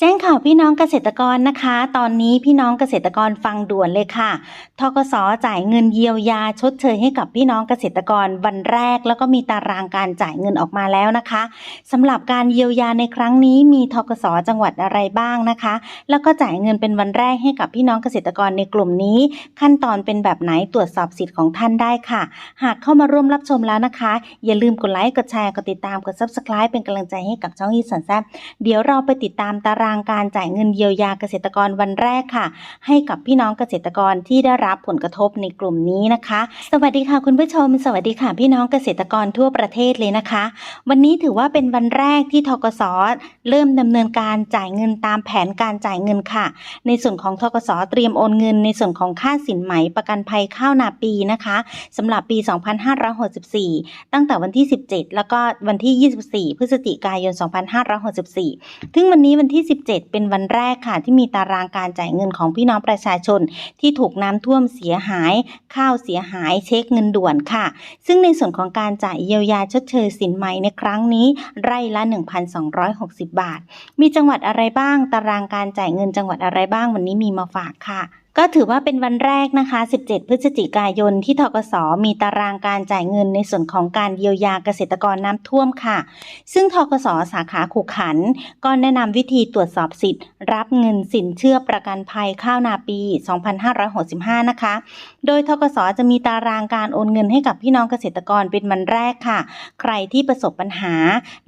แจ้งข่าวพี่น้องเกษตรกรนะคะ ตอนนี้พี่น้องเกษตรกรฟังด่วนเลยค่ะ ทกสจ่ายเงินเยียวยาชดเชยให้กับพี่น้องเกษตรกรวันแรก แล้วก็มีตารางการจ่ายเงินออกมาแล้วนะคะสำหรับการเยียวยาในครั้งนี้มีทกสจังหวัดอะไรบ้างนะคะ แล้วก็จ่ายเงินเป็นวันแรกให้กับพี่น้องเกษตรกรในกลุ่มนี้ ขั้นตอนเป็นแบบไหนตรวจสอบสิทธิ์ของท่านได้ค่ะ หากเข้ามาร่วมรับชมแล้วนะคะ อย่าลืมกดไลค์กดแชร์กดติดตามกด subscribe เป็นกำลังใจให้กับช่องอีสันแซบเดี๋ยวเราไปติดตามตารางการจ่ายเงินเยียวยาเกษตรกรวันแรกค่ะ ให้กับพี่น้องเกษตรกรที่ได้รับผลกระทบในกลุ่มนี้นะคะ สวัสดีค่ะคุณผู้ชม สวัสดีค่ะพี่น้องเกษตรกรทั่วประเทศเลยนะคะ วันนี้ถือว่าเป็นวันแรกที่ทกสเริ่มดำเนินการจ่ายเงินตามแผนการจ่ายเงินค่ะ ในส่วนของทกสเตรียมโอนเงิน ในส่วนของค่าสินไหมประกันภัยข้าวนาปีนะคะสำหรับปี 2564 ตั้งแต่วันที่ 17 แล้วก็วันที่ 24 พฤศจิกายน 2564ซึ่งวันนี้วันที่27 เป็นวันแรกค่ะ ที่มีตารางการจ่ายเงินของพี่น้องประชาชน ที่ถูกน้ำท่วมเสียหาย ข้าวเสียหายเช็คเงินด่วนค่ะ ซึ่งในส่วนของการจ่ายเยียวยาชดเชยสินไหมในครั้งนี้ ไร่ละ 1,260 บาท มีจังหวัดอะไรบ้าง ตารางการจ่ายเงินจังหวัดอะไรบ้างวันนี้มีมาฝากค่ะก็ถือว่าเป็นวันแรกนะคะ 17 พฤศจิกายน ที่ทกส มีตารางการจ่ายเงินในส่วนของการเยียวยาเกษตรกรน้ำท่วมค่ะ ซึ่งทกส สาขาขุขัน ก็แนะนำวิธีตรวจสอบสิทธิ์ รับเงินสินเชื่อประกันภัยข้าวนาปี 2565 นะคะ โดยทกส จะมีตารางการโอนเงินให้กับพี่น้องเกษตรกรเป็นวันแรกค่ะ ใครที่ประสบปัญหา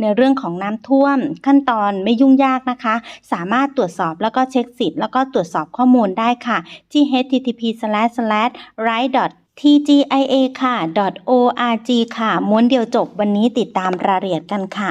ในเรื่องของน้ำท่วม ขั้นตอนไม่ยุ่งยากนะคะ สามารถตรวจสอบแล้วก็เช็คสิทธิ์แล้วก็ตรวจสอบข้อมูลได้ค่ะที่ http://right tgia ค่ะ .org ค่ะม้วนเดียวจบวันนี้ติดตามรายละเอียดกันค่ะ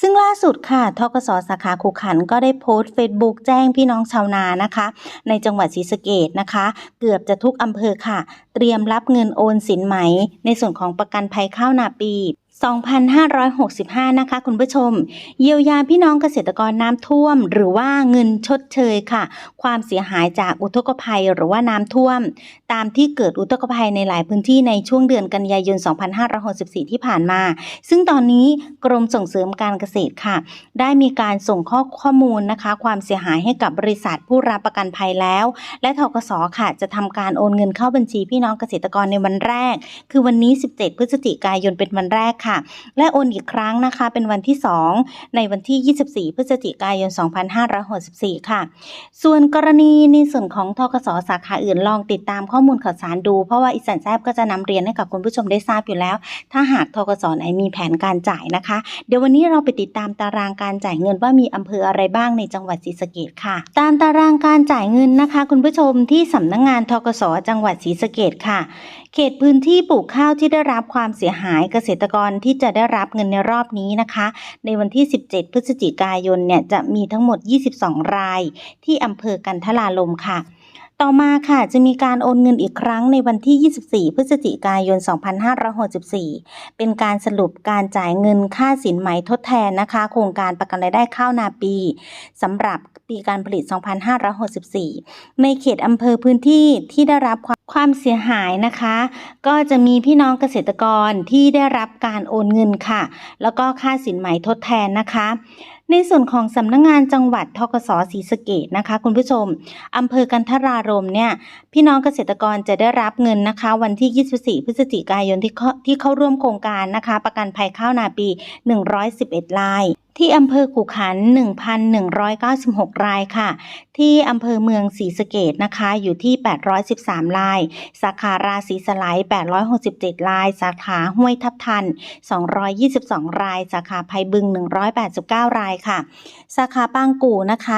ซึ่งล่าสุดค่ะทกสสาขาขุขันก็ได้โพสต์ Facebook แจ้งพี่น้องชาวนานะคะ ในจังหวัดศรีสะเกดนะคะ เกือบจะทุกอำเภอค่ะ เตรียมรับเงินโอนสินไหม ในส่วนของประกันภัยข้าวนาปี 2,565 นะคะคุณผู้ชม เยียวยาพี่น้องเกษตรกรน้ำท่วม หรือว่าเงินชดเชยค่ะ ความเสียหายจากอุทกภัยหรือว่าน้ำท่วม ตามที่เกิดอุทกภัยในหลายพื้นที่ในช่วงเดือนกันยายน 2564 ที่ผ่านมา ซึ่งตอนนี้กรมส่งเสริมการเกษตรค่ะ ได้มีการส่งข้อข้อมูลนะคะ ความเสียหายให้กับบริษัทผู้รับประกันภัยแล้ว และทกสค่ะ จะทำการโอนเงินเข้าบัญชีพี่น้องเกษตรกรในวันแรก คือวันนี้ 17 พฤศจิกายนเป็นวันแรกค่ะ และโอนอีกครั้งนะคะ เป็นวันที่ 2 ในวันที่ 24 พฤศจิกายน 2564 ค่ะ ส่วนกรณีในส่วนของทกสสาขาอื่นลองติดตามข้อมูลข่าวสารดู เพราะว่าอีสันแซบก็จะนำเรียนให้กับคุณผู้ชมได้ทราบอยู่แล้ว ถ้าหากทกสไหนมีแผนการจ่ายนะคะ เดี๋ยววันนี้เราไปติดตามตารางการจ่ายเงินว่ามีอำเภออะไรบ้างในจังหวัดศรีสะเกดค่ะ ตามตารางการจ่ายเงินนะคะ คุณผู้ชมที่สำนักงงานทกสจังหวัดศรีสะเกดค่ะ เขตพื้นที่ปลูกข้าวที่ได้รับความเสียหายเกษตรกรที่จะได้รับเงินในรอบนี้นะคะ ในวันที่ 17 พฤศจิกายนเนี่ยจะมีทั้งหมด 22 ราย ที่อำเภอกันทลาลมค่ะต่อมาค่ะจะมีการโอนเงินอีกครั้งในวันที่ 24 พฤศจิกายน 2564 เป็นการสรุปการจ่ายเงินค่าสินไหมทดแทนนะคะ โครงการประกันรายได้ข้าวนาปีสำหรับปีการผลิต 2564 ในเขตอำเภอพื้นที่ที่ได้รับความความเสียหายนะคะ ก็จะมีพี่น้องเกษตรกรที่ได้รับการโอนเงินค่ะ แล้วก็ค่าสินไหมทดแทนนะคะ ในส่วนของสำนักงงานจังหวัดทกสศรีสะเกดนะคะ คุณผู้ชมอำเภอกันทรารมเนี่ยพี่น้องเกษตรกรจะได้รับเงินนะคะ วันที่ 24 พฤศจิกายนที่เข้าที่เข้าร่วมโครงการนะคะ ประกันภัยข้าวนาปี 111ราย ที่อำเภอขุขัน 1,196 รายค่ะ ที่อำเภอเมืองศรีสะเกดนะคะ อยู่ที่ 813 ราย สาขาราศีสลด์867 ราย สาขาห้วยทับทัน 222 ราย สาขาไพบึง 189 รายค่ะ สาขาปางกู่นะคะ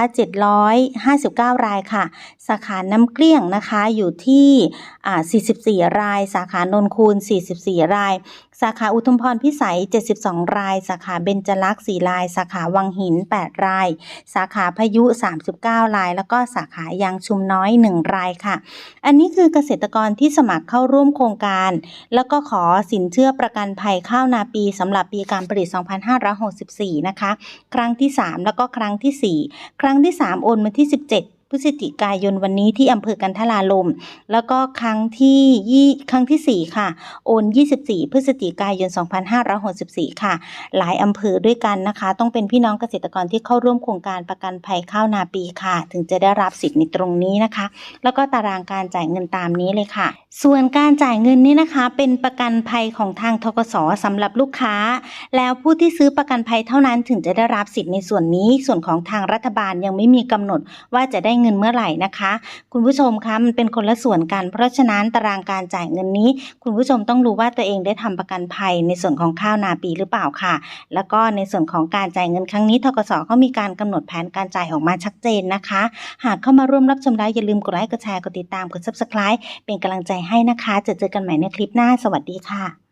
759 รายค่ะ สาขาน้ำเกลี้ยงนะคะอยู่ที่อ่า44 ราย สาขานนคูน44 ราย สาขาอุทุมพรพิสัย 72 ราย สาขาเบญจลักษณ์4รายสาขาวังหิน 8 ราย สาขาพายุ 39 ราย แล้วก็สาขายางชุมน้อย 1 รายค่ะ อันนี้คือเกษตรกรที่สมัครเข้าร่วมโครงการ แล้วก็ขอสินเชื่อประกันภัยข้าวนาปีสำหรับปีการผลิต 2564 นะคะ ครั้งที่ 3 แล้วก็ครั้งที่ 4 ครั้งที่ 3 โอนมาที่ 17 ฤฤศจิกายนวันนี้ที่อำเภอกันทลาลม แล้วก็ครั้งที่ยี่ครั้งที่ 4 ค่ะ โอน 24 พฤศจิกายน 2564 ค่ะ หลายอำเภอด้วยกันนะคะ ต้องเป็นพี่น้องเกษตรกรที่เข้าร่วมโครงการประกันภัยข้าวนาปีค่ะ ถึงจะได้รับสิทธิ์ในตรงนี้นะคะ แล้วก็ตารางการจ่ายเงินตามนี้เลยค่ะ ส่วนการจ่ายเงินนี่นะคะ เป็นประกันภัยของทางทกสสำหรับลูกค้า แล้วผู้ที่ซื้อประกันภัยเท่านั้นถึงจะได้รับสิทธิ์ในส่วนนี้ ส่วนของทางรัฐบาลยังไม่มีกำหนดว่าจะได้เงินเมื่อไหร่นะคะ คุณผู้ชมคะมันเป็นคนละส่วนกัน เพราะฉะนั้นตารางการจ่ายเงินนี้ คุณผู้ชมต้องรู้ว่าตัวเองได้ทำประกันภัยในส่วนของข้าวนาปีหรือเปล่าค่ะ แล้วก็ในส่วนของการจ่ายเงินครั้งนี้ทกสก็มีการกำหนดแผนการจ่ายออกมาชัดเจนนะคะ หากเข้ามาร่วมรับชมแล้วอย่าลืมกดไลค์กดแชร์กดติดตามกด subscribe เป็นกำลังใจให้นะคะ จะเจอกันใหม่ในคลิปหน้า สวัสดีค่ะ